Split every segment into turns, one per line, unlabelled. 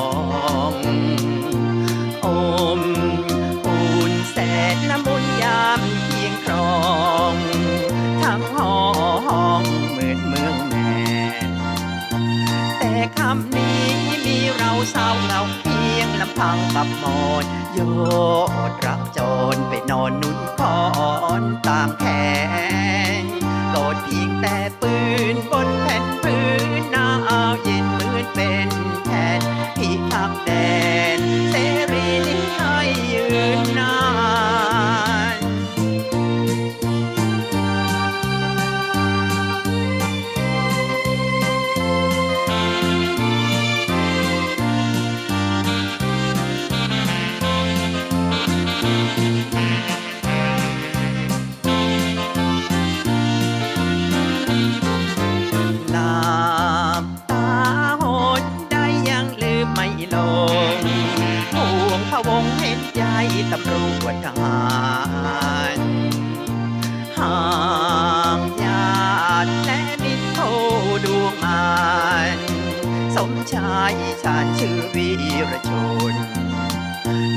มอมอุ่นแสนละมุนยามเคียงครอง ทั้งห้องเหมือนเมืองแม่แต่คำนี้มีเราเศร้าเราเพียงลำพังกับหมดยอดรักจ เห็นใจตำรวจทหารห่างญาติและมิตรโทดวงมันสมชายชาญชื่อวีรชน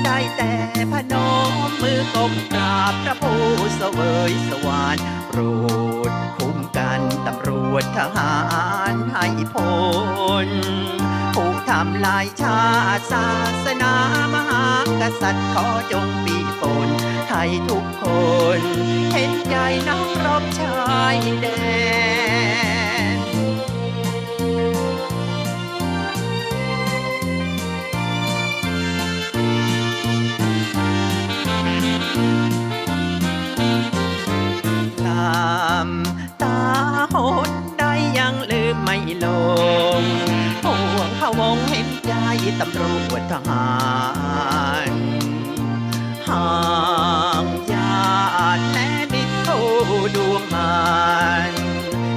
ได้แต่พนมมือกมกราบพระผู้เสวยสวรรค์โปรดคุ้มกันตำรวจทหาร ทำลายชาติศาสนามหากษัตริย์ขอจงปีปนไทยทุกคน เห็นใจนักรบชายแดนน้ำตาหดได้ยังลืมไม่ลง ทหารห่างญาติและมิตรโทดวงมัน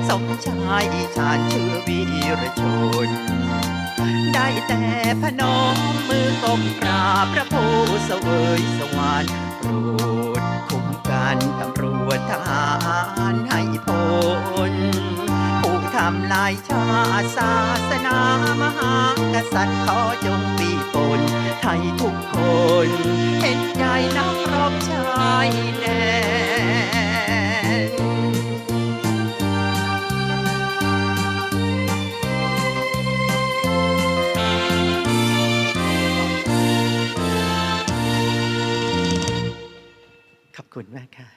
สมชายชาญเชื่อวีรชน ได้แต่พนมมือกมกราบพระผู้เสวยสวรรค์โปรดายชาติศาสนามหากษัตริย์ขอจงปีปนไทยทุกคน เห็นใจนักรบชายแดนขอบคุณมากค่ะ